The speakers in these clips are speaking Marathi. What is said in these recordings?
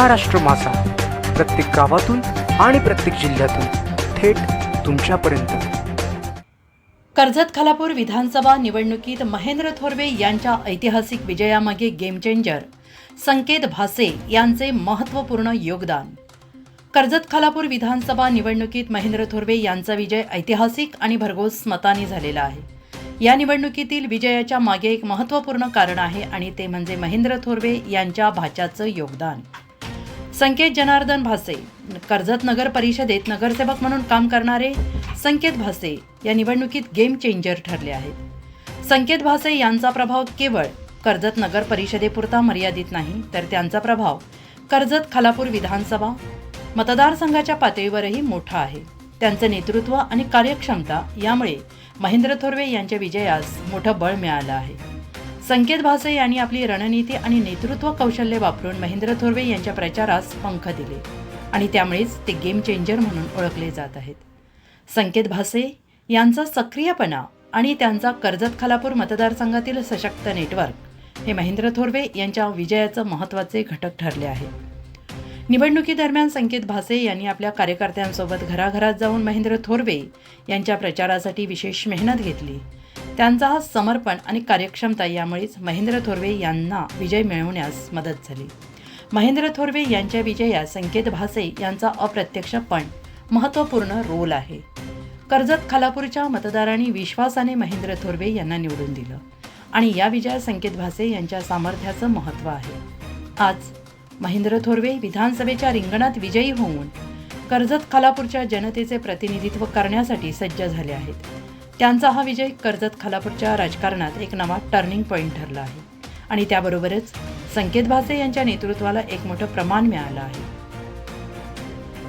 महाराष्ट्र मासा प्रत्येक गावातून आणि प्रत्येक जिल्ह्यातून थेट तुमच्यापर्यंत. कर्जत खालापूर विधानसभा निवडणुकीत महेंद्र थोरवे यांच्या ऐतिहासिक विजयामागे गेमचेंजर संकेत भासे यांचे महत्त्वपूर्ण योगदान. कर्जत खालापूर विधानसभा निवडणुकीत महेंद्र थोरवे यांचा विजय ऐतिहासिक आणि भरघोस मताने झालेला आहे. या निवडणुकीतील विजयाच्या मागे एक महत्त्वपूर्ण कारण आहे आणि ते म्हणजे महेंद्र थोरवे यांच्या भाच्याचं योगदान. संकेत जनार्दन भासे कर्जत नगर परिषदेत नगरसेवक म्हणून काम करणारे संकेत भासे या निवडणुकीत गेम चेंजर ठरले आहेत. संकेत भासे यांचा प्रभाव केवळ कर्जत नगर परिषदेपुरता मर्यादित नाही तर त्यांचा प्रभाव कर्जत खालापूर विधानसभा मतदारसंघाच्या पातळीवरही मोठा आहे. त्यांचं नेतृत्व आणि कार्यक्षमता यामुळे महेंद्र थोरवे यांच्या विजयास मोठं बळ मिळालं आहे. संकेत भासे यांनी आपली रणनीती आणि नेतृत्व कौशल्य वापरून महेंद्र थोरवे यांच्या प्रचारास पंख दिले आणि त्यामुळेच ते गेम चेंजर म्हणून ओळखले जात आहेत. संकेत भासे यांचा सक्रियपणा आणि त्यांचा कर्जत खालापूर मतदारसंघातील सशक्त नेटवर्क हे महेंद्र थोरवे यांच्या विजयाचं महत्त्वाचे घटक ठरले आहे. निवडणुकीदरम्यान संकेत भासे यांनी आपल्या कार्यकर्त्यांसोबत घराघरात जाऊन महेंद्र थोरवे यांच्या प्रचारासाठी विशेष मेहनत घेतली. त्यांचा हा समर्पण आणि कार्यक्षमता यामुळेच महेंद्र थोरवे यांना विजय मिळवण्यास मदत झाली. महेंद्र थोरवे यांच्या विजयात संकेत भासे यांचा अप्रत्यक्ष पण महत्त्वपूर्ण रोल आहे. कर्जत खालापूरच्या मतदारांनी विश्वासाने महेंद्र थोरवे यांना निवडून दिलं आणि या विजयात संकेत भासे यांच्या सामर्थ्याचं महत्त्व आहे. आज महेंद्र थोरवे विधानसभेच्या रिंगणात विजयी होऊन कर्जत खालापूरच्या जनतेचे प्रतिनिधित्व करण्यासाठी सज्ज झाले आहेत. त्यांचा हा विजय कर्जत खालापूरच्या राजकारणात एक नवा टर्निंग पॉईंट ठरला आहे. आणि त्याबरोबरच संकेत भासे यांच्या नेतृत्वाला एक मोठं प्रमाण मिळालं आहे.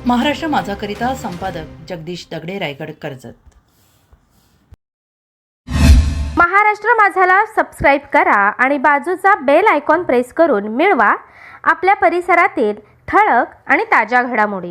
महाराष्ट्र माझाकरिता संपादक जगदीश दगडे रायगड कर्जत. महाराष्ट्र माझाला सबस्क्राईब करा आणि बाजूचा बेल आयकॉन प्रेस करून मिळवा आपल्या परिसरातील ठळक आणि ताज्या घडामोडी.